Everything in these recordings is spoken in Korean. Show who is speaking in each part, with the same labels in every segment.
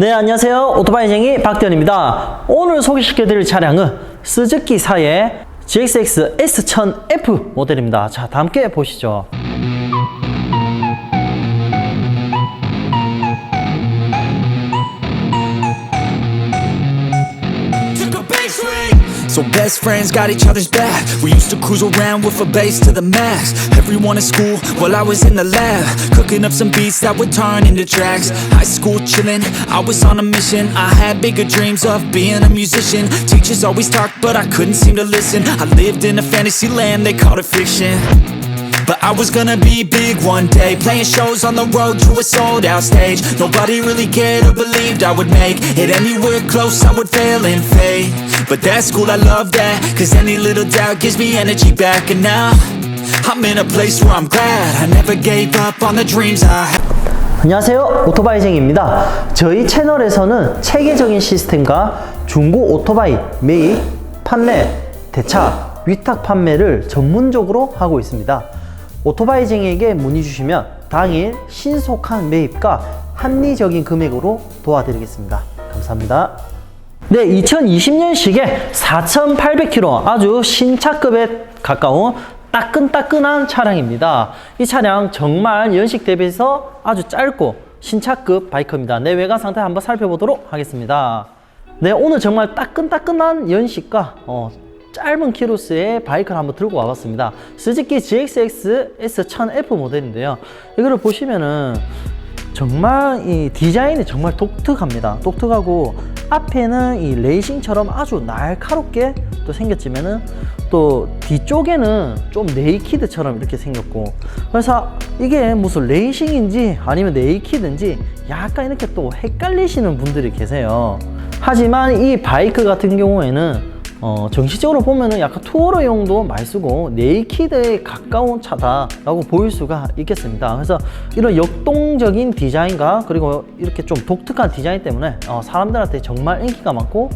Speaker 1: 네, 안녕하세요. 오토바이쟁이 박대현입니다. 오늘 소개시켜드릴 차량은 스즈키사의 GXX S1000F 모델입니다. 자, 다 함께 보시죠.
Speaker 2: So best friends got each other's back. We used to cruise around with a bass to the max. Everyone in school while I was in the lab, cooking up some beats that would turn into tracks. High school chillin', I was on a mission. I had bigger dreams of being a musician. Teachers always talked, but I couldn't seem to listen. I lived in a fantasy land, they called it fiction. But I was gonna be big one day Playing shows on the road to a sold out stage Nobody really cared or believed I would make it anywhere close I would fail and fade But that's cool, I love that Cause any little doubt gives me energy back And now I'm in a place where I'm glad I never gave up on the dreams I had
Speaker 1: 안녕하세요. 오토바이쟁입니다. 저희 채널에서는 체계적인 시스템과 중고 오토바이 매입, 판매, 대차, 위탁 판매를 전문적으로 하고 있습니다. 오토바이쟁에게 문의 주시면 당일 신속한 매입과 합리적인 금액으로 도와드리겠습니다. 감사합니다. 네, 2020년식의 4,800km 아주 신차급에 가까운 따끈따끈한 차량입니다. 이 차량 정말 연식 대비해서 아주 짧고 신차급 바이크입니다. 내 외관 상태 한번 살펴보도록 하겠습니다. 네, 오늘 정말 따끈따끈한 연식과 어, 짧은 키로수의 바이크를 한번 들고 와봤습니다. 스즈키 GXX S1000F 모델인데요. 이거를 보시면은 정말 이 디자인이 정말 독특합니다. 독특하고 앞에는 이 레이싱처럼 아주 날카롭게 또 생겼지만은 또 뒤쪽에는 좀 네이키드처럼 이렇게 생겼고 그래서 이게 무슨 레이싱인지 아니면 네이키드인지 약간 이렇게 또 헷갈리시는 분들이 계세요. 하지만 이 바이크 같은 경우에는 어, 정식적으로 보면은 약간 투어러용도 많이 쓰고 네이키드에 가까운 차다라고 보일 수가 있겠습니다. 그래서 이런 역동적인 디자인과 그리고 이렇게 좀 독특한 디자인 때문에 어, 사람들한테 정말 인기가 많고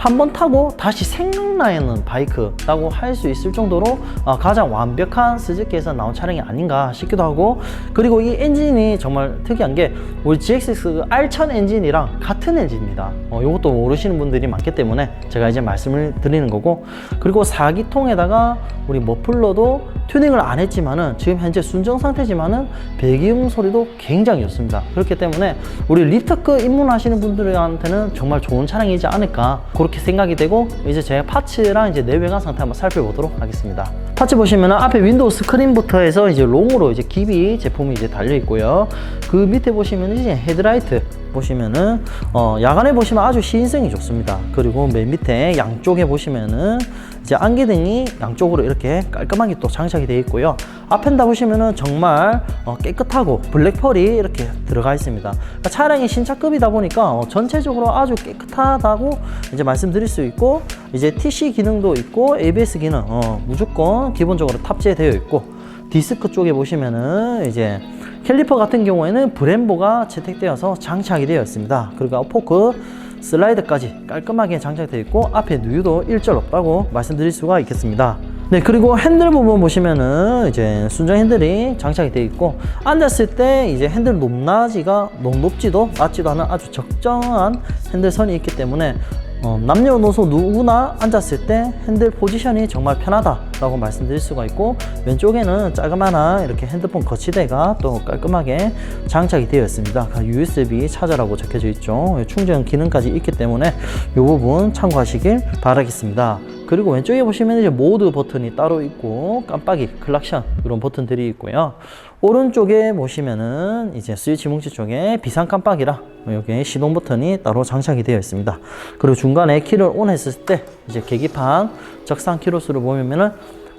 Speaker 1: 한번 타고 다시 생각나는 바이크라고 할 수 있을 정도로 어, 가장 완벽한 스즈키에서 나온 차량이 아닌가 싶기도 하고 그리고 이 엔진이 정말 특이한 게 우리 GXX R1000 엔진이랑 같은 엔진입니다. 어, 이것도 모르시는 분들이 많기 때문에 제가 이제 말씀을 드리는 거고 그리고 4기통에다가 우리 머플러도 튜닝을 안 했지만은 지금 현재 순정 상태지만은 배기음 소리도 굉장히 좋습니다. 그렇기 때문에 우리 리터급 입문하시는 분들한테는 정말 좋은 차량이지 않을까 그렇게 생각이 되고 이제 제가 파츠랑 이제 내외관 상태 한번 살펴보도록 하겠습니다. 파츠 보시면은 앞에 윈도우 스크린부터 해서 이제 롱으로 이제 기비 제품이 이제 달려 있고요. 그 밑에 보시면 이제 헤드라이트 보시면은 어 야간에 보시면 아주 시인성이 좋습니다. 그리고 맨 밑에 양쪽에 보시면은 이제 안개등이 양쪽으로 이렇게 깔끔하게 또 장착이 되어 있고요. 앞엔다 보시면은 정말 어, 깨끗하고 블랙펄이 이렇게 들어가 있습니다. 그러니까 차량이 신차급이다 보니까 어, 전체적으로 아주 깨끗하다고 이제 말씀드릴 수 있고 이제 TC 기능도 있고 ABS 기능 어, 무조건 기본적으로 탑재되어 있고 디스크 쪽에 보시면은 이제 캘리퍼 같은 경우에는 브렘보가 채택되어서 장착이 되어 있습니다. 그리고 포크 슬라이드까지 깔끔하게 장착되어 있고 앞에 누유도 일절 없다고 말씀드릴 수가 있겠습니다. 네 그리고 핸들 부분 보시면은 이제 순정 핸들이 장착이 되어 있고 앉았을 때 이제 핸들 높낮이가 높지도 낮지도 않은 아주 적정한 핸들선이 있기 때문에 어, 남녀노소 누구나 앉았을 때 핸들 포지션이 정말 편하다라고 말씀드릴 수가 있고 왼쪽에는 자그마한 이렇게 핸드폰 거치대가 또 깔끔하게 장착이 되어 있습니다. USB 차저라고 적혀져 있죠. 충전 기능까지 있기 때문에 이 부분 참고하시길 바라겠습니다. 그리고 왼쪽에 보시면 이제 모드 버튼이 따로 있고 깜빡이, 클락션 이런 버튼들이 있고요. 오른쪽에 보시면은 이제 스위치 뭉치 쪽에 비상 깜빡이랑 여기 시동 버튼이 따로 장착이 되어 있습니다. 그리고 중간에 키를 온 했을 때 이제 계기판 적상 키로수를 보면은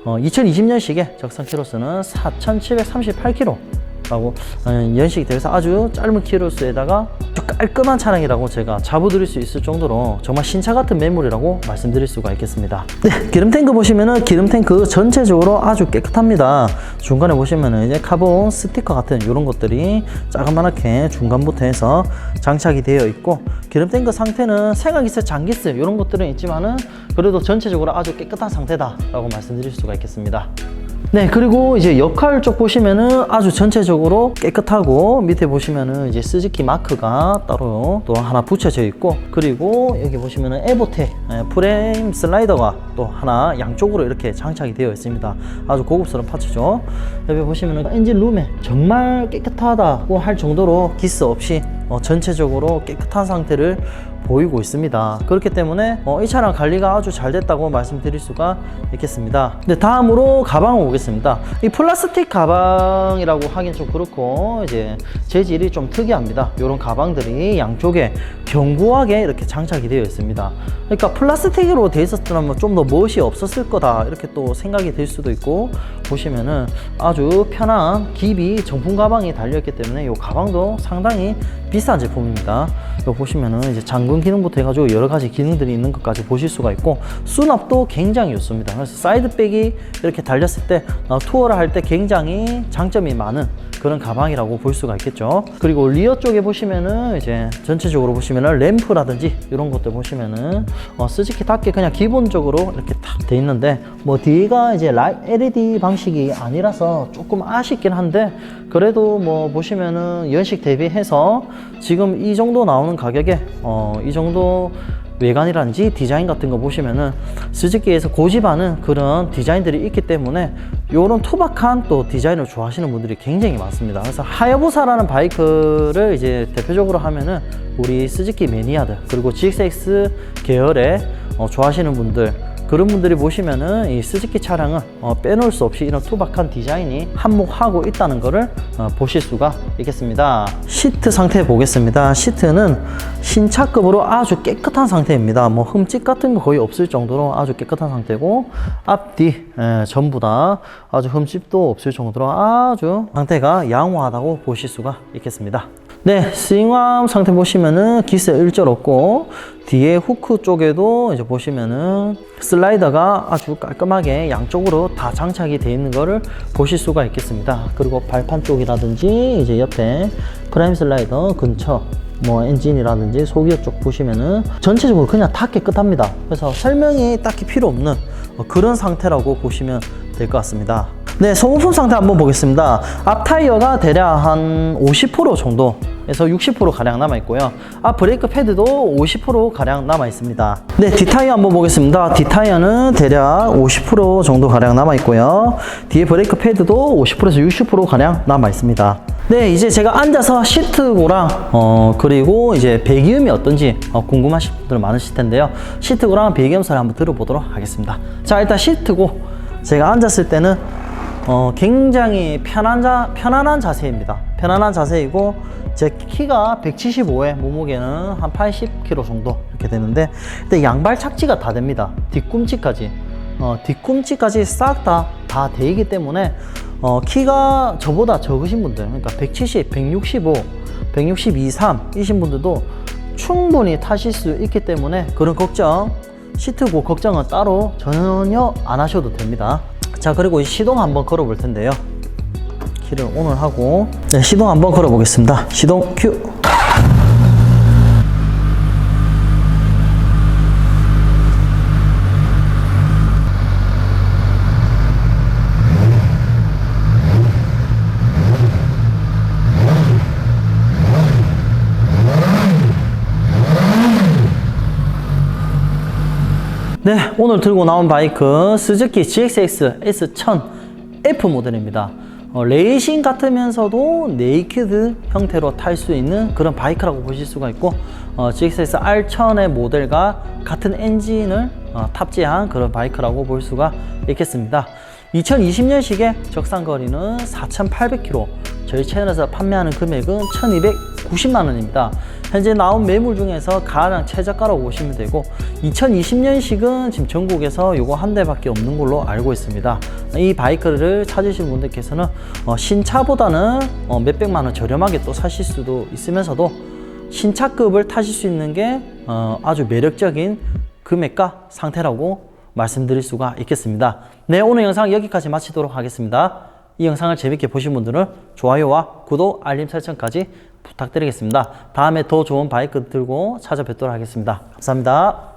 Speaker 1: 어, 2020년식의 적상 키로수는 4,738km. 라고 어, 연식이 되어서 아주 짧은 키로수에다가 아주 깔끔한 차량이라고 제가 자부드릴 수 있을 정도로 정말 신차 같은 매물이라고 말씀드릴 수가 있겠습니다. 네, 기름 탱크 보시면은 기름 탱크 전체적으로 아주 깨끗합니다. 중간에 보시면은 이제 카본 스티커 같은 이런 것들이 자그마하게 중간부터 해서 장착이 되어 있고 기름 탱크 상태는 생화기스, 장기스 이런 것들은 있지만은 그래도 전체적으로 아주 깨끗한 상태다 라고 말씀드릴 수가 있겠습니다. 네, 그리고 이제 역할 쪽 보시면은 아주 전체적으로 깨끗하고 밑에 보시면은 이제 스즈키 마크가 따로 또 하나 붙여져 있고 그리고 여기 보시면은 에보테 예, 프레임 슬라이더가 또 하나 양쪽으로 이렇게 장착이 되어 있습니다. 아주 고급스러운 파츠죠. 여기 보시면은 엔진 룸에 정말 깨끗하다고 할 정도로 기스 없이 어, 전체적으로 깨끗한 상태를 보이고 있습니다. 그렇기 때문에 어, 이 차량 관리가 아주 잘 됐다고 말씀드릴 수가 있겠습니다. 네, 다음으로 가방을 보겠습니다. 이 플라스틱 가방이라고 하긴 좀 그렇고 이제 재질이 좀 특이합니다. 이런 가방들이 양쪽에 견고하게 이렇게 장착이 되어 있습니다. 그러니까 플라스틱으로 되어 있었더라면 좀 더 멋이 없었을 거다 이렇게 또 생각이 들 수도 있고 보시면은 아주 편한 기비 정품 가방이 달려있기 때문에 이 가방도 상당히 비싼 제품입니다. 이거 보시면은 이제 잠금 기능부터 해가지고 여러 가지 기능들이 있는 것까지 보실 수가 있고 수납도 굉장히 좋습니다. 그래서 사이드백이 이렇게 달렸을 때 어, 투어를 할 때 굉장히 장점이 많은 그런 가방이라고 볼 수가 있겠죠. 그리고 리어 쪽에 보시면은 이제 전체적으로 보시면은 램프라든지 이런 것들 보시면은 어, 스즈키답게 그냥 기본적으로 이렇게 탁돼 있는데 뭐 뒤가 이제 LED 방식이 아니라서 조금 아쉽긴 한데 그래도 뭐 보시면은 연식 대비해서 지금 이 정도 나오는 가격에 어, 이 정도 외관이라든지 디자인 같은 거 보시면은 스즈키에서 고집하는 그런 디자인들이 있기 때문에 이런 투박한 또 디자인을 좋아하시는 분들이 굉장히 많습니다. 그래서 하야부사라는 바이크를 이제 대표적으로 하면은 우리 스즈키 매니아들 그리고 GXX 계열의 어, 좋아하시는 분들 그런 분들이 보시면은 이 스즈키 차량은 어, 빼놓을 수 없이 이런 투박한 디자인이 한몫하고 있다는 것을 어, 보실 수가 있겠습니다. 시트 상태 보겠습니다. 시트는 신차급으로 아주 깨끗한 상태입니다. 뭐 흠집 같은 거 거의 없을 정도로 아주 깨끗한 상태고 앞뒤 예, 전부 다 아주 흠집도 없을 정도로 아주 상태가 양호하다고 보실 수가 있겠습니다. 네, 스윙암 상태 보시면은 기스 일절 없고 뒤에 후크 쪽에도 이제 보시면은 슬라 이더가 아주 깔끔하게 양쪽으로 다 장착이 되어 있는 것을 보실 수가 있겠습니다. 그리고 발판 쪽이라든지 이제 옆에 프라임 슬라이더 근처 뭐 엔진이라든지 소기어 쪽 보시면은 전체적으로 그냥 다 깨끗합니다. 그래서 설명이 딱히 필요 없는 어, 그런 상태라고 보시면 될 것 같습니다. 네, 소모품 상태 한번 보겠습니다. 앞 타이어가 대략 한 50% 정도 에서 60% 가량 남아 있고요. 앞 브레이크 패드도 50% 가량 남아 있습니다. 네, 뒷타이어 한번 보겠습니다. 뒷타이어는 대략 50% 정도 가량 남아 있고요. 뒤에 브레이크 패드도 50%에서 60% 가량 남아 있습니다. 네, 이제 제가 앉아서 시트고랑 어 그리고 이제 배기음이 어떤지 어, 궁금하신 분들 많으실 텐데요. 시트고랑 배기음 소리 한번 들어보도록 하겠습니다. 자, 일단 시트고 제가 앉았을 때는 어, 굉장히 편한 자, 편안한 자세입니다. 편안한 자세이고 제 키가 175에 몸무게는 한 80kg 정도 이렇게 되는데 근데 양발 착지가 다 됩니다. 뒤꿈치까지 어, 뒤꿈치까지 싹 다 다 되기 때문에 어, 키가 저보다 적으신 분들 그러니까 170, 165, 162, 3 이신 분들도 충분히 타실 수 있기 때문에 그런 걱정 시트고 걱정은 따로 전혀 안 하셔도 됩니다. 자 그리고 이 시동 한번 걸어 볼 텐데요. 키를 오늘 하고 네 시동 한번 걸어 보겠습니다. 시동 큐 네, 오늘 들고 나온 바이크 스즈키 GXX S1000 F 모델입니다. 어, 레이싱 같으면서도 네이키드 형태로 탈 수 있는 그런 바이크라고 보실 수가 있고 어, GXX R1000의 모델과 같은 엔진을 어, 탑재한 그런 바이크라고 볼 수가 있겠습니다. 2020년식의 적상 거리는 4,800km. 저희 채널에서 판매하는 금액은 1,290만 원입니다. 현재 나온 매물 중에서 가장 최저가라고 보시면 되고 2020년식은 지금 전국에서 요거 한 대밖에 없는 걸로 알고 있습니다. 이 바이크를 찾으신 분들께서는 어, 신차보다는 어, 몇백만 원 저렴하게 또 사실 수도 있으면서도 신차급을 타실 수 있는 게 어, 아주 매력적인 금액과 상태라고 말씀드릴 수가 있겠습니다. 네, 오늘 영상 여기까지 마치도록 하겠습니다. 이 영상을 재밌게 보신 분들은 좋아요와 구독, 알림 설정까지 부탁드리겠습니다. 다음에 더 좋은 바이크 들고 찾아뵙도록 하겠습니다. 감사합니다.